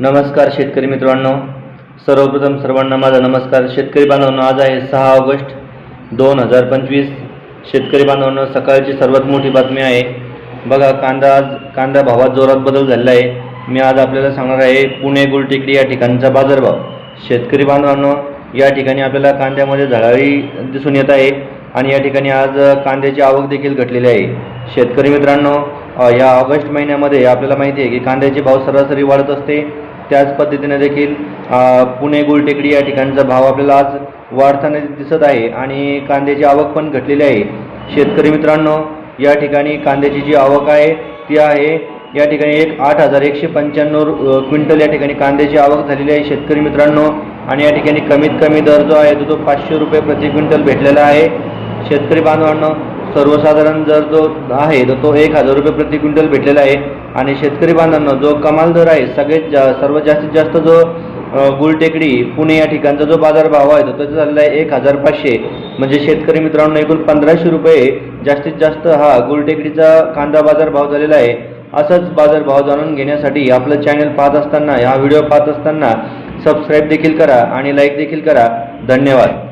नमस्कार शेतकरी मित्रांनो. सर्वप्रथम सर्वांना माझा नमस्कार. शेतकरी बांधवांनो आज आहे सहा ऑगस्ट दोन हजार पंचवीस. शेतकरी बांधवांनो सकाळची सर्वात मोठी बातमी आहे. बघा कांदा आज कांदा भावात जोरात बदल झालेला आहे. मी आज आपल्याला सांगणार आहे पुणे गुलटेकडी या ठिकाणचा बाजारभाव. शेतकरी बांधवांनो या ठिकाणी आपल्याला कांद्यामध्ये झळाळी दिसून येत आहे आणि या ठिकाणी आज कांद्याची आवक देखील घटलेली आहे. शेतकरी मित्रांनो या ऑगस्ट महिन्यामध्ये आपल्याला माहिती आहे की कांद्याचे भाव सरासरी वाढत असते. त्याच पद्धतीने देखील पुणे गुलटेकडी या ठिकाणचा भाव आपल्याला आज वाढताना दिसत आहे आणि कांद्याची आवक पण घटलेली आहे. शेतकरी मित्रांनो या ठिकाणी कांद्याची जी आवक आहे ती आहे या ठिकाणी एक आठ हजार एकशे पंच्याण्णव क्विंटल या ठिकाणी कांद्याची आवक झालेली आहे शेतकरी मित्रांनो. आणि या ठिकाणी कमीत कमी दर जो आहे तो तो पाचशे रुपये प्रति क्विंटल भेटलेला आहे. शेतकरी बांधवांनो सर्वसाधारण जर जो आहे तर तो एक हजार रुपये प्रति क्विंटल भेटलेला आहे. आणि शेतकरी बांधवांना जो कमाल दर आहे सगळ्यात जा सर्वात जास्तीत जास्त जो गुलटेकडी पुणे या ठिकाणचा जो बाजारभाव आहे तो त्याचा झालेला आहे एक हजार पाचशे. म्हणजे शेतकरी मित्रांनो एकूण पंधराशे रुपये जास्तीत जास्त हा गुलटेकडीचा कांदा बाजारभाव झालेला आहे. असंच बाजारभाव जाणून घेण्यासाठी आपलं चॅनल पाहत असताना हा व्हिडिओ पाहत असताना सबस्क्राईब देखील करा आणि लाईक देखील करा. धन्यवाद.